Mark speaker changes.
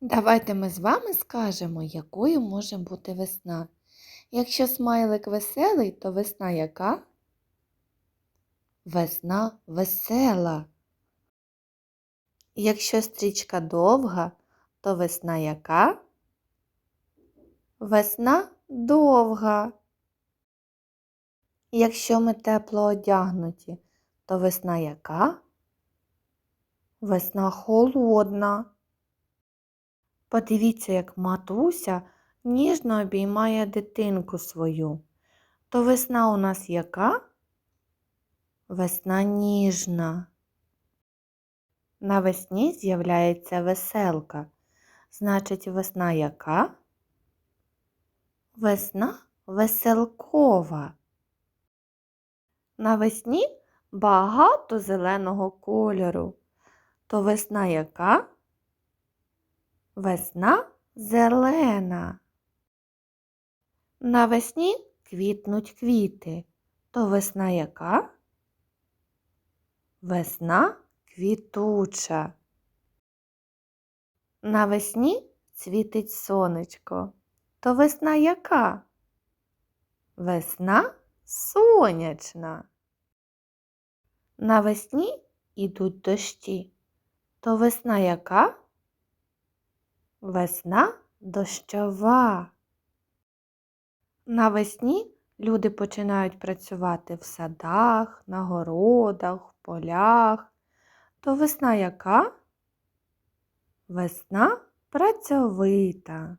Speaker 1: Давайте ми з вами скажемо, якою може бути весна. Якщо смайлик веселий, то весна яка? Весна весела. Якщо стрічка довга, то весна яка? Весна довга. Якщо ми тепло одягнуті, то весна яка? Весна холодна. Подивіться, як матуся ніжно обіймає дитинку свою. То весна у нас яка? Весна ніжна. Навесні з'являється веселка. Значить, весна яка? Весна веселкова. Навесні багато зеленого кольору. То весна яка? Весна зелена. Навесні квітнуть квіти. То весна яка? Весна квітуча. Навесні цвітить сонечко. То весна яка? Весна сонячна. Навесні ідуть дощі. То весна яка? Весна дощова. Навесні люди починають працювати в садах, на городах, в полях. То весна яка? Весна працьовита.